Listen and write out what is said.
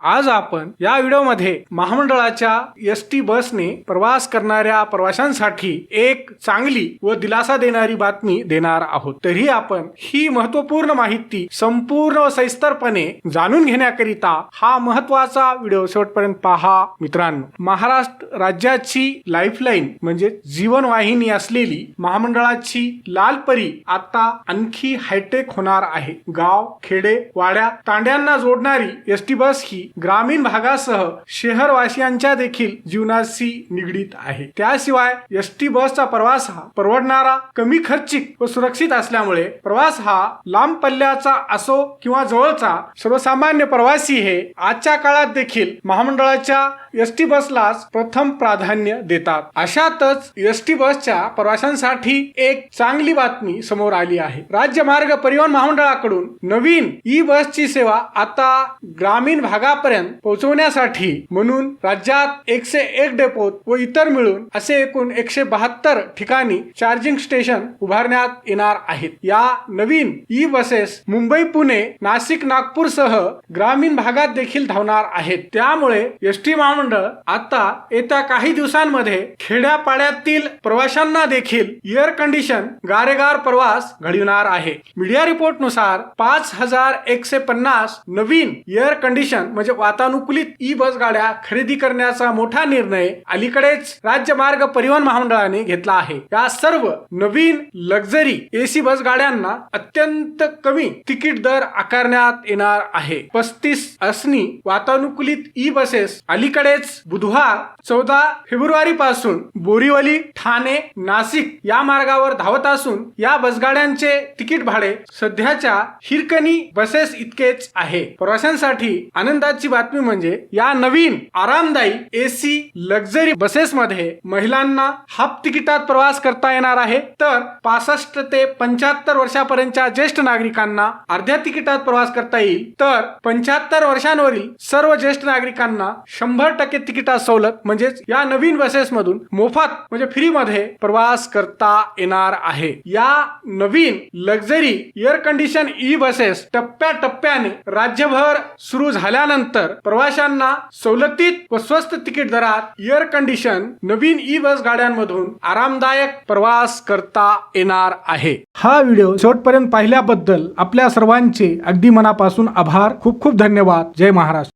आज आपण या व्हिडिओमध्ये महामंडळाच्या एस टी बसने प्रवास करणाऱ्या प्रवाशांसाठी एक चांगली व दिलासा देणारी बातमी देणार आहोत. तरी आपण ही महत्त्वपूर्ण माहिती संपूर्ण व सविस्तरपणे जाणून घेण्याकरिता हा महत्त्वाचा व्हिडिओ शेवटपर्यंत पहा. मित्रांनो महाराष्ट्र राज्याची लाईफलाईन म्हणजे जीवनवाहिनी असलेली महामंडळाची लाल परी आता आणखी हायटेक होणार आहे. गाव खेडे वाड्या तांड्यांना जोडणारी एस टी बस ही ग्रामीण भागासह शहरवासियांच्या देखील जीवनाशी निगडीत आहे. त्याशिवाय एस टी बसचा प्रवास हा परवडणारा कमी खर्चिक व सुरक्षित असल्यामुळे प्रवास हा लांब पल्ल्याचा असो किंवा जवळचा सर्वसामान्य प्रवासी हे आजच्या काळात देखील महामंडळाच्या एस टी बसलाच प्रथम प्राधान्य देतात. अशातच एस टी बसच्या प्रवाशांसाठी एक चांगली बातमी समोर आली आहे. राज्य मार्ग परिवहन महामंडळाकडून नवीन ई बसची सेवा आता ग्रामीण शहरापर्यंत पोहोचवण्यासाठी म्हणून राज्यात एकशे एक डेपोत व इतर मिळून असे एकूण एकशे बहात्तर ठिकाणी चार्जिंग स्टेशन उभारण्यात येणार आहेत. या नवीन ई बसेस मुंबई पुणे नाशिक नागपूर सह ग्रामीण भागात देखील धावणार आहेत. त्यामुळे एस टी महामंडळ आता येत्या काही दिवसांमध्ये खेड्यापाड्यातील प्रवाशांना देखील एअर कंडिशन गारेगार प्रवास घडविणार आहे. मीडिया रिपोर्टनुसार पाच हजार एकशे पन्नास नवीन एअर कंडिशन म्हणजे वातानुकूलित ई बस गाड्या खरेदी करण्याचा मोठा निर्णय अलीकडेच राज्य मार्ग परिवहन महामंडळाने घेतला आहे. या सर्व नवीन लक्झरी एसी बस गाड्यांना अत्यंत कमी तिकीट दर आकारण्यात येणार आहे. पस्तीस असनी वातानुकूलित ई बसेस अलीकडेच बुधवार चौदा फेब्रुवारी पासून बोरीवली ठाणे नाशिक या मार्गावर धावत असून या बसगाड्यांचे तिकीट भाडे सध्याच्या हिरकणी बसेस इतकेच आहे. प्रवाशांसाठी आनंदाची बातमी म्हणजे या नवीन आरामदायी एसी लक्झरी बसेसमध्ये महिलांना हाफ तिकिटात प्रवास करता येणार आहे. तर पासष्ट ते पंच्याहत्तर वर्षापर्यंतच्या ज्येष्ठ नागरिकांना अर्ध्या तिकिटात प्रवास करता येईल. तर पंच्याहत्तर वर्षांवरील सर्व ज्येष्ठ नागरिकांना शंभर टक्के तिकिटात सवलत म्हणजेच या नवीन बसेसमधून मोफत म्हणजे फ्री मध्ये प्रवास करता येणार आहे. या नवीन luxury air condition e buses टप्प्या टप्प्याने राज्यभर सुरू झाल्यानंतर प्रवाशांना सवलतीत व स्वस्त तिकीट दरात एअर कंडिशन नवीन ई बस गाड्यांमधून आरामदायक प्रवास करता येणार आहे. हा व्हिडिओ शेवटपर्यंत पाहिल्याबद्दल आपल्या सर्वांचे अगदी मनापासून आभार. खूप खूप धन्यवाद. जय महाराष्ट्र.